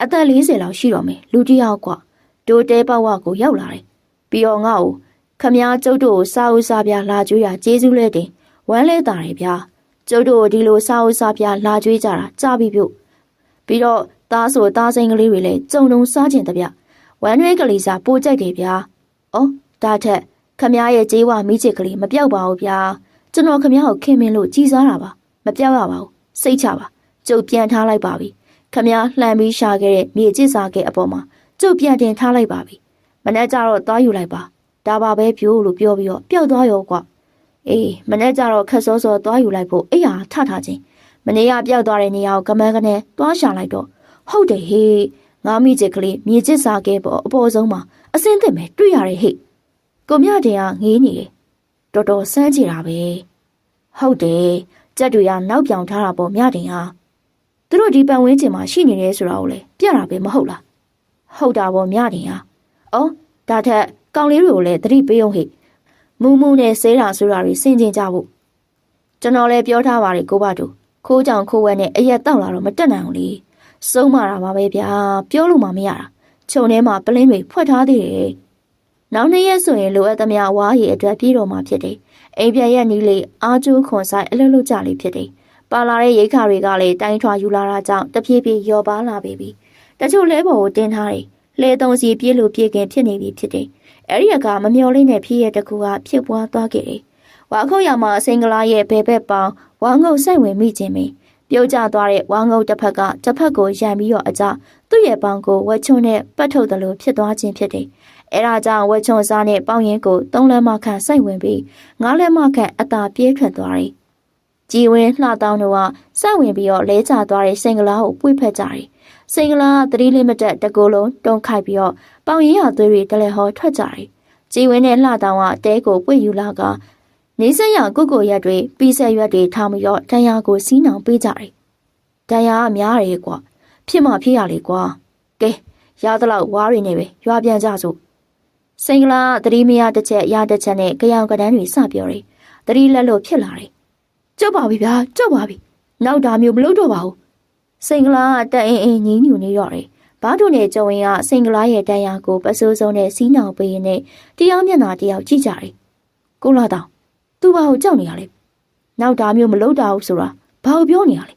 အသက်40လောက်ရှိတော့မယ်လူကြီးယောက်ကွာ ဒိုတဲပေါက်ဝကိုရောက်လာတယ်ပြီးတော့ငါ့ကိုခမည်းကျုပ်တို့ကိုစားဦးစားပြလာကြွေးရကျေးဇူးလဲတင်ဝမ်းလဲတာတယ်ဗျာကျုပ်တို့ဒီလိုစားဦးစားပြလာကြွေးကြတာကြားပြီပြုတ်ပြီးတော့သားဆိုသားစိန်ကလေးတွေလည်းကြုံတုံစားကျင်တဗျဝမ်းရွေးကလေးစားပိုးကြိုက်တယ်ဗျာဩဒါထက်ခမည်းရဲ့ကြေးဝမိချစ်ကလေးမပြောက်ပါဘူးဗျာကျွန်တော်ခမည်းကိုခင်မင်းလို့ကြည်စားတာပါမပြောက်ရပါဘူးစိတ်ချပါကျုပ်ပြန်ထားလိုက်ပါပြီခမည်းလှမ်းပြီးရှာခဲ့တဲ့မြေကျစ်စာခဲ့အပေါ်မှာ ကျုပ်ပြန်တင်ထားလိုက်ပါပြီမနေ့ကျတော့သွားယူလိုက်ပါဒါပါပဲပြိုးလို့ပြောပြီးတော့ပျောက်သွားရောကွာအေးမနေ့ကျတော့ခက်စောစောသွားယူလိုက်ဖို့အိယာထထားခြင်းမနေ့ကပျောက်သွားတဲ့နေရာကိုကမန်းကနေသွားရှာလိုက်တော့ဟုတ်တယ်ဟေးငါမိချစ်ကလေးမြေကျစ်စာခဲ့ပေါ်အပေါ်ဆုံးမှာအစင်းသစ်မဲ့တွေ့ရတယ်ဟေ့ကိုမြတင်ကငေးနေတယ်တော်တော်စမ်းကြည့်တာပဲဟုတ်တယ်ကြက်တွေကနောက်ပြောင်ထားတာပေါ့မြတင်ဟာသူတို့ဒီပန်ဝင်းကျင်မှာရှိနေတယ်ဆိုတာကိုလေပြတာပဲမဟုတ်လား ဟုတ်တာပေါ့မြတင်ဟာအော်ဒါထက်ကောင်လေးတွေကိုလည်းသတိပေးအောင်ဟိမူးမူးနဲ့ဆဲတာဆိုတာတွေစင်ကျင်ကြဖို့ကျွန်တော်လည်းပြောထားပါတယ်ကိုဘတို့ခိုးကြောင်ခိုးဝဲနဲ့အရက်တောက်လာတော့မတက်နိုင်ဘူးလေစုံးမာတာပါပဲဗျာပြောလို့မှမရတာခြုံထဲမှာပလင်းတွေဖွက်ထားသေးတယ်နောက်နေ့ရက်ဆိုရင်လိုအပ်သမျှဝါးရည်အတွက်ပြေးတော်မှာဖြစ်တယ်အိမ်ပြန်ရက်နီးလေးအားကျိုးခွန်ဆိုင်အလွတ်လွတ်ကြလေးဖြစ်တယ်ပါလာတဲ့ရိတ်ခါတွေကလည်းတိုင်းထွာယူလာတာကြောင့်တပြေးပြေးလျော်ပါလာပေပြီ တချို့လဲပေါ်ကိုတင်းထားတယ်လဲသုံးစီပြေးလို့ပြေးခင်ဖြစ်နေပြီဖြစ်တယ်အဲ့ဒီကမမျော်လင့်တဲ့ဖြစ်ရတစ်ခုကဖြစ်ပွားသွားခဲ့တယ်။ဝါခုတ်ရမှာစိန်ကလာရဲ့ဘဲဘက်ပေါင်းဝါငုတ်ဆိုင်ဝင်မိခြင်းပင်ပြုတ်ကျသွားတဲ့ဝါငုတ်တစ်ဖက်ကတစ်ဖက်ကိုရန်ပြီးတော့အကြသူ့ရဲ့ပေါင်ကိုဝက်ချုံနဲ့ပတ်ထုတ်တယ်လို့ဖြစ်သွားခြင်းဖြစ်တယ်။အဲဒါကြောင့်ဝက်ချုံစားနဲ့ပေါင်ရင်ကိုသုံးလက်မခန့်စိုက်ဝင်ပြီးငါးလက်မခန့်အသာပြေးထွက်သွားတယ်။ကြည်ဝင်းလှတောင်းတို့ကစိုက်ဝင်ပြီးတော့လဲကျသွားတဲ့စိန်ကလာကိုပွေ့ဖက်ကြတယ်။ စိန်ကလာကသတိလေးမတက်တကူလုံးတုံခိုက်ပြီးတော့ပေါင်ရင်ရသွေးတွေတလဲဟောထွက်ကြတယ်။ကြည်ဝင်းနဲ့လှတောင်းကတဲကိုပွေ့ယူလာကနေစရကုတ်ကိုရက်တွေပြီးဆက်ရွက်တွေထားပြီးတော့တန်ရာကိုစီးနှောင်ပေးကြတယ်။တန်ရာကများတယ်ကွာဖြစ်မှဖြစ်ရလေကွာ။ကဲရသလောက်ဝါးတွေနဲ့ပဲရွာပြန်ကြစို့။စိန်ကလာသတိမရတစ်ချက်ရတစ်ချက်နဲ့ကြောင်ကတန်းတွေစပြောတယ်။သတိလက်လို့ဖြစ်လာတယ်။ကြောက်ပါပြီဗျာကြောက်ပါပြီ။နောက်ဒါမျိုးမလုပ်တော့ပါဘူး။ စိန်ကလာကတက်အင်းအင်းညင်းညူနေတော့တယ်။ဘာတို့နဲ့ကြုံရင်ကစိန်ကလာရဲ့တန်ရာကိုပစိုးစုံနဲ့စီးနှောင်ပေးရင်းနဲ့တရားမျက်နှာတရားကြည့်ကြတယ်။ကိုလာတော့သူဘာကိုကြောက်နေရလဲနောက်ဒါမျိုးမလုပ်တာဘူးဆိုတာဘာကိုပြောနေရလဲ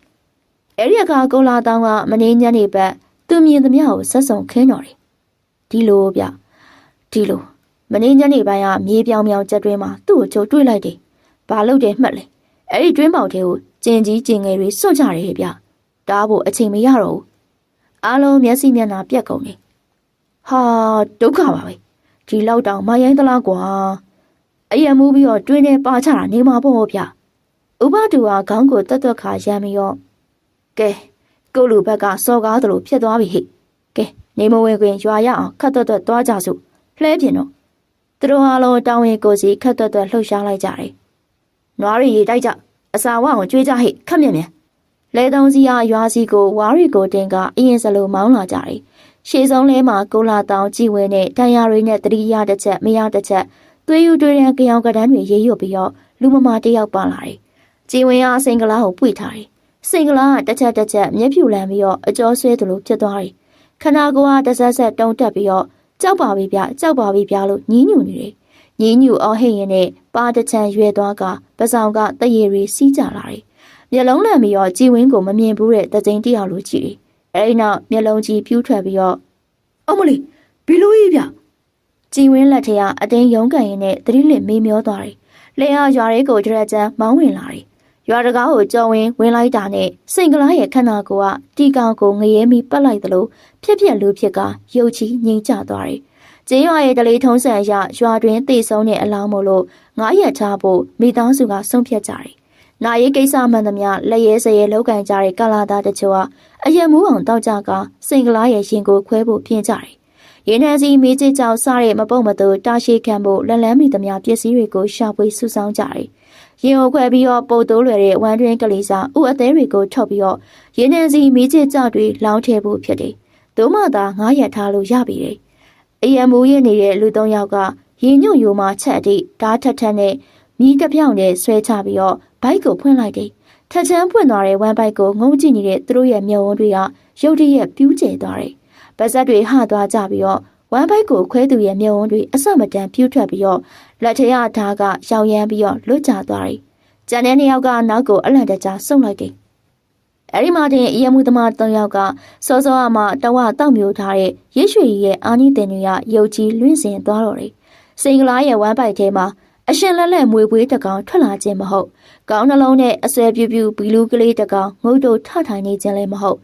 အဲ့ဒီအခါကုလာတောင်းကမနေညနေပတ်သူမြင်သမျှကိုဆက်ဆုံခင်းတော်တယ်ဒီလိုဗျဒီလိုမနေညနေပိုင်းကမြေပြောင်ပြောင်ကြက်တွင်းမှာသူ့ကိုကြိုတွေးလိုက်တယ်ဘာလုပ်တယ်မှတ်လဲအဲ့ဒီတွင်းပေါက်ထဲကိုကျင်ကြီးကျင်ငယ်တွေစွန့်ကြတယ်ဗျ တားဖို့အချိန်မရတော့ဘူးအားလုံးမျက်စိမျက်နှာပြက်ကုန်တယ်ဟာဒုက္ခပါပဲဒီလောက်တောင်မရိုင်းသလားကွာအယံမူပြီးတော့တွင်းထဲပါချတာနေမှာပေါ့ဗျ။ဥပတူဟာခေါင်းကိုတက်တက်ခါရမ်းပြီးတော့ကဲကိုလူဘက်ကစော်ကားသလိုဖြစ်သွားပြီဟိ။ကဲနေမဝင်ခွင်ရွာရအောင်ခတ်တွတ်တွတ်သွားကြစို့လှဲပြင်တော့သူတို့အားလုံးတောင်းဝင်ကိုစီခတ်တွတ်တွတ်လှုပ်ရှားလိုက်ကြတယ်။နွားရီရေတိုက်ကြအစာဝအောင်ကြွေးကြဟိခတ်မြင်မြန် လဲတုံးစီအားရွာစီကိုဝါရီကိုတင်ကအရင်စလိုမောင်းလာကြတယ်။ရှေ့ဆုံးလဲမှာကိုလာတောင်ကြည်ဝဲနဲ့တန်ရာတွေနဲ့တတိယတစ်ချက်မရတစ်ချက်သွေးယူတွေးရန်ကြောင်ကတန်းတွေရေးရွတ်ပြီးတော့လူမမာတယောက်ပါလာတယ်။ကြည်ဝင်အားစိန်ကလားကိုပွေထားတယ်။စိန်ကလားကတစ်ချက်တစ်ချက်မျက်ဖြူလန်းပြီးတော့အကျော်ဆွဲသလိုဖြစ်သွားတယ်။ခနာကိုကတဆက်ဆက်တုံတက်ပြီးတော့ကြောက်ပါပြီဗျကြောက်ပါပြီဗျလို့ညင်းညူနေတယ်။ညင်းညူအောင်ဟိတ်ရင်နဲ့ပါတချံရွဲသွားကပဆောင်ကတရေရီစီးကြလာတယ်။ မျက်လုံးလန့်ပြီးတော့ကြည်ဝင်းကိုမမြင်ဘူးတဲ့တကြိမ်တယောက်လိုကြည့်တယ်။အဲဒီနောက်မျက်လုံးကြီးပြူးထွက်ပြီးတော့အမလီဘီလိုကြီးဗျကြည်ဝင်းလက်ထက်ကအတင်းရုံးကန်ရင်းနဲ့သတိလစ်မေးမျောသွားတယ်။လင်အားရွာရဲကိုကြရက်ချမ်းမောင်းဝင်လာတယ်။ရွာတကားကိုကြော်ဝင်ဝင်လိုက်တာနဲ့စိန်ကလားရဲ့ခန္ဓာကိုယ်ကတီကောင်ကိုငရဲမီပတ်လိုက်သလိုဖြစ်ဖြစ်လူဖြစ်ကရုပ်ချီငြိမ်ကျသွားတယ်။ကျေးရွာရဲ့တလေးထုံးစံအရရွာတွင်တည်ဆုံးတဲ့အလောင်းမို့လို့ငါးရက်ချဖို့မိသားစုကဆုံးဖြတ်ကြတယ်။ နာရေးကိစ္စမှန်သမျှလက်ရဲစရဲလောက်ကန်ကြတဲ့ကာလာသားတချို့ကအယံမူအောင်တောက်ကြကစိန်ကလားရဲ့ရင်ကိုခွဲဖို့ပြင်ကြတယ်ရင်းနှံစီမေးချစ်ကြောင်စားတဲ့မပုတ်မသူတာရှိခံဖို့လက်လန်းမီသမျှပစ္စည်းတွေကိုရှာဖွေစုဆောင်းကြတယ်။ရင်ကိုခွဲပြီးတော့ပုတ်တိုးလွယ်တဲ့ဝမ်းတွင်းကလေးစားဥအသေးတွေကိုထုတ်ပြီးတော့ရင်းနှံစီမေးချစ်ကြောင်တွေလောင်းထည့်ဖို့ဖြစ်တယ်။သို့မှသာငားရထားလို့ရပြီတယ်။အယံမူရနေတဲ့လူသုံးယောက်ကရင်ညွန့်ယိုမှချက်အထိဓာတ်ထက်ထက်နဲ့ မိတစ်ပြောင်နဲ့ဆွဲချပြီးတော့ဘိုက်ကိုဖွင့်လိုက်တယ်။ထက်ချမ်းဖွင့်သွားတဲ့ဝမ်းဘိုက်ကိုငုံကြည့်နေတဲ့သူတို့ရဲ့မျက်ဝန်းတွေကရုတ်တရက်ပြူးကျသွားတယ်။။ပါဇက်တွေဟသွားကြပြီးတော့ဝမ်းဘိုက်ကိုခွဲသူရဲ့မျက်ဝန်းတွေအစမတန်ပြူးထွက်ပြီးတော့လက်ထရဓာကရောင်ရမ်းပြီးတော့လွတ်ကျသွားတယ်။ကျန်တဲ့နှစ်ယောက်ကနောက်ကိုအလန့်တကြားဆုတ်လိုက်တယ်။အဲဒီမှာတင်အယမှုသမား၃ယောက်ကစောစောအမှတဝတောက်မျိုးထားတဲ့ရစ်ရွှေရဲ့အာနိတင်တွေကရုပ်ကြီးလွင့်စင်သွားတော့တယ်။စိန်ကလားရဲ့ဝမ်းပိုက်ထဲမှာ အရှင်လက်လက်မွေပွေးတကောင်ထွက်လာခြင်းမဟုတ်။ကောင်းနှလုံးနဲ့အဆွဲပြူးပြူးဘီလူကလေးတကောင်ငုတ်တို့ထထိုင်နေခြင်းလည်းမဟုတ်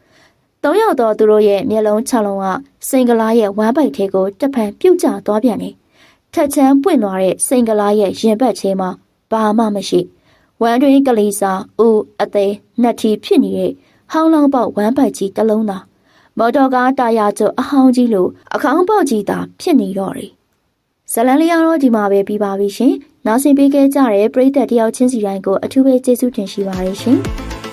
သုံးယောက်သောသူတို့ရဲ့မျက်လုံး၆လုံးကစိန်ကလားရဲ့ဝမ်းပိုက်ထဲကိုတဖန်ပြုတ်ကျသွားပြန်တယ်။ထက်ချမ်းပွင့်သွားတဲ့စိန်ကလားရဲ့ရင်ဘတ်ချေမှာဘာမှမရှိ။ဝမ်းတွင်းကလေးစာဦးအသေးနှက်ထီဖြစ်နေတဲ့ဟောင်းလောင်းပေါက်ဝမ်းပိုက်ကြီးတစ်လုံးသာမော်တော်ကားတာယာကျအဟောင်းကြီးလိုအခေါင်းပေါက်ကြီးသာဖြစ်နေတော့တယ်။ဇလန်လေးကတော့ဒီမှာပဲပြီးပါပြီရှင်။ နောက်ဆင်ပေးခဲ့ကြတဲ့ပရိသတ်တယောက်ချင်းစီတိုင်းကိုအထူးပဲကျေးဇူးတင်ရှိပါတယ်ရှင်။